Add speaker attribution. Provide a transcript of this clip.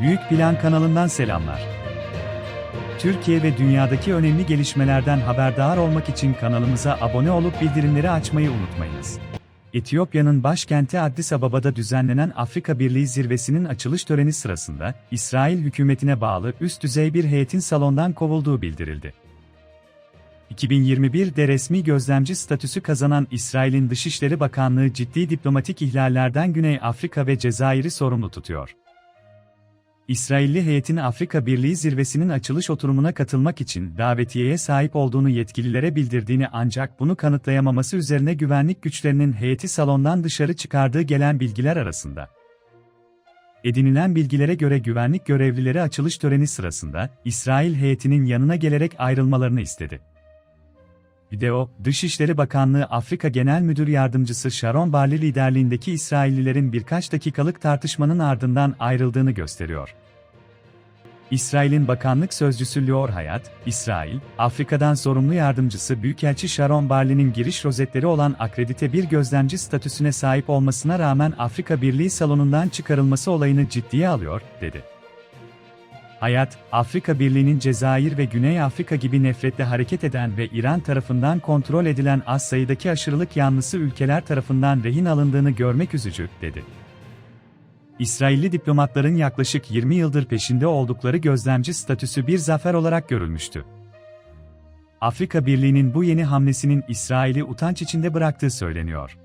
Speaker 1: Büyük Plan kanalından selamlar. Türkiye ve dünyadaki önemli gelişmelerden haberdar olmak için kanalımıza abone olup bildirimleri açmayı unutmayınız. Etiyopya'nın başkenti Addis Ababa'da düzenlenen Afrika Birliği zirvesinin açılış töreni sırasında, İsrail hükümetine bağlı üst düzey bir heyetin salondan kovulduğu bildirildi. 2021'de resmi gözlemci statüsü kazanan İsrail'in Dışişleri Bakanlığı ciddi diplomatik ihlallerden Güney Afrika ve Cezayir'i sorumlu tutuyor. İsrailli heyetin Afrika Birliği zirvesinin açılış oturumuna katılmak için davetiyeye sahip olduğunu yetkililere bildirdiğini ancak bunu kanıtlayamaması üzerine güvenlik güçlerinin heyeti salondan dışarı çıkardığı gelen bilgiler arasında. Edinilen bilgilere göre güvenlik görevlileri açılış töreni sırasında İsrail heyetinin yanına gelerek ayrılmalarını istedi. Video, Dışişleri Bakanlığı Afrika Genel Müdür Yardımcısı Sharon Barley liderliğindeki İsraillilerin birkaç dakikalık tartışmanın ardından ayrıldığını gösteriyor. İsrail'in bakanlık sözcüsü Lior Hayat, İsrail, Afrika'dan sorumlu yardımcısı Büyükelçi Sharon Barley'nin giriş rozetleri olan akredite bir gözlemci statüsüne sahip olmasına rağmen Afrika Birliği salonundan çıkarılması olayını ciddiye alıyor, dedi. Hayat, Afrika Birliği'nin Cezayir ve Güney Afrika gibi nefretle hareket eden ve İran tarafından kontrol edilen az sayıdaki aşırılık yanlısı ülkeler tarafından rehin alındığını görmek üzücü, dedi. İsrailli diplomatların yaklaşık 20 yıldır peşinde oldukları gözlemci statüsü bir zafer olarak görülmüştü. Afrika Birliği'nin bu yeni hamlesinin İsrail'i utanç içinde bıraktığı söyleniyor.